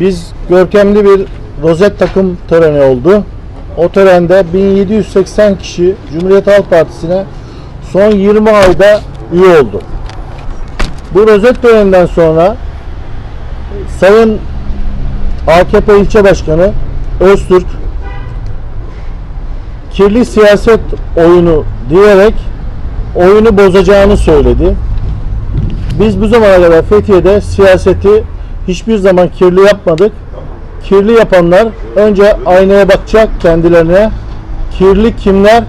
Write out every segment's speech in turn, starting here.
Biz görkemli bir rozet takım töreni oldu. O törende 1780 kişi Cumhuriyet Halk Partisi'ne son 20 ayda üye oldu. Bu rozet töreninden sonra Sayın AKP ilçe başkanı Öztürk kirli siyaset oyunu diyerek oyunu bozacağını söyledi. Biz bu zamana kadar Fethiye'de siyaseti hiçbir zaman kirli yapmadık. Kirli yapanlar önce aynaya bakacak kendilerine. Kirli kimler?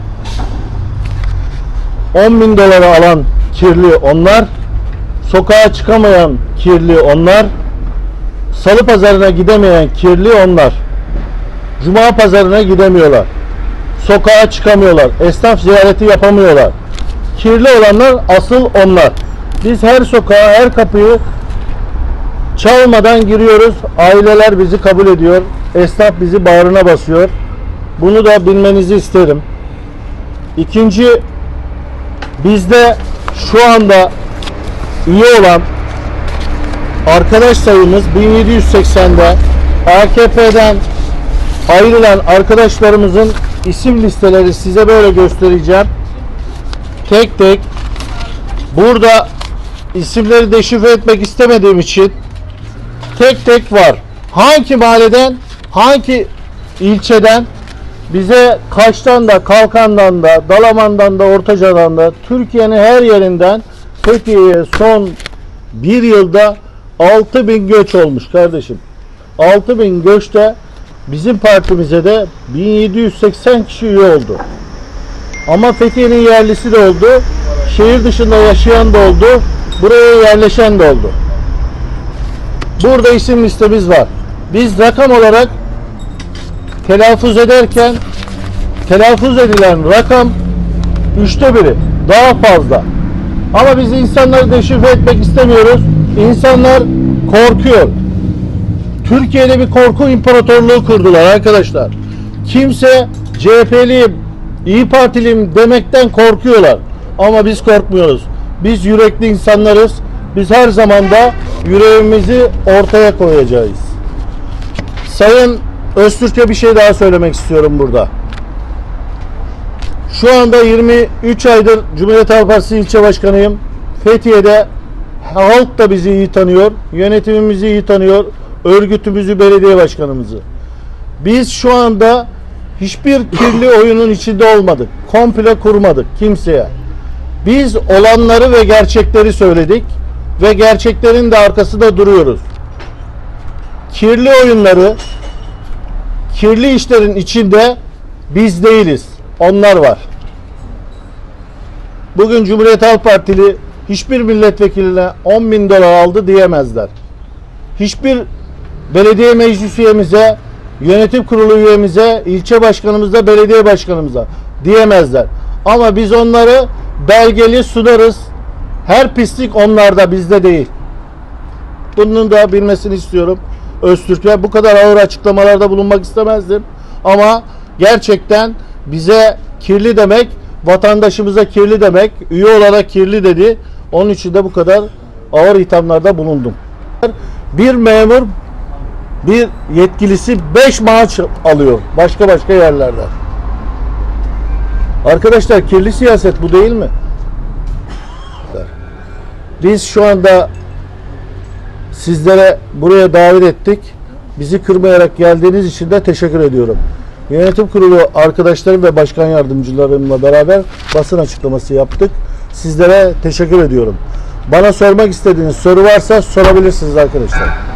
10 bin dolara alan kirli onlar. Sokağa çıkamayan kirli onlar. Salı pazarına gidemeyen kirli onlar. Cuma pazarına gidemiyorlar. Sokağa çıkamıyorlar. Esnaf ziyareti yapamıyorlar. Kirli olanlar asıl onlar. Biz her sokağa, her kapıyı çalmadan giriyoruz. Aileler bizi kabul ediyor. Esnaf bizi bağrına basıyor. Bunu da bilmenizi isterim. İkinci, bizde şu anda üye olan arkadaş sayımız 1780'de AKP'den ayrılan arkadaşlarımızın isim listeleri size böyle göstereceğim. Tek tek burada isimleri deşifre etmek istemediğim için tek tek var. Hangi mahalleden, hangi ilçeden bize Kaş'tan da, Kalkan'dan da, Dalaman'dan da, Ortaca'dan da Türkiye'nin her yerinden Fethiye'ye son bir yılda 6000 göç olmuş kardeşim. 6000 göçte bizim partimize de 1780 kişi üye oldu. Ama Fethiye'nin yerlisi de oldu. Şehir dışında yaşayan da oldu. Buraya yerleşen de oldu. Burada isim listemiz var. Biz rakam olarak telaffuz ederken telaffuz edilen rakam üçte biri. Daha fazla. Ama biz insanları deşifre etmek istemiyoruz. İnsanlar korkuyor. Türkiye'de bir korku imparatorluğu kurdular arkadaşlar. Kimse CHP'liyim, İyi Partiliyim demekten korkuyorlar. Ama biz korkmuyoruz. Biz yürekli insanlarız. Biz her zaman da yüreğimizi ortaya koyacağız. Sayın Öztürk'e bir şey daha söylemek istiyorum burada. Şu anda 23 aydır Cumhuriyet Halk Partisi ilçe başkanıyım. Fethiye'de halk da bizi iyi tanıyor, yönetimimizi iyi tanıyor, örgütümüzü, belediye başkanımızı. Biz şu anda hiçbir kirli oyunun içinde olmadık. Komple kurmadık kimseye. Biz olanları ve gerçekleri söyledik ve gerçeklerin de arkasında duruyoruz. Kirli oyunları, kirli işlerin içinde biz değiliz. Onlar var. Bugün Cumhuriyet Halk Partili hiçbir milletvekiline 10 bin dolar aldı diyemezler. Hiçbir belediye meclis üyemize, yönetim kurulu üyemize, ilçe başkanımıza, belediye başkanımıza diyemezler. Ama biz onları belgeli sunarız. Her pislik onlarda bizde değil. Bunun da bilmesini istiyorum. Öztürk'e bu kadar ağır açıklamalarda bulunmak istemezdim. Ama gerçekten bize kirli demek, vatandaşımıza kirli demek, üye olarak kirli dedi. Onun için de bu kadar ağır ithamlarda bulundum. Bir memur, bir yetkilisi 5 maaş alıyor başka başka yerlerden. Arkadaşlar kirli siyaset bu değil mi? Biz şu anda sizlere buraya davet ettik. Bizi kırmayarak geldiğiniz için de teşekkür ediyorum. Yönetim kurulu arkadaşlarım ve başkan yardımcılarımla beraber basın açıklaması yaptık. Sizlere teşekkür ediyorum. Bana sormak istediğiniz soru varsa sorabilirsiniz arkadaşlar.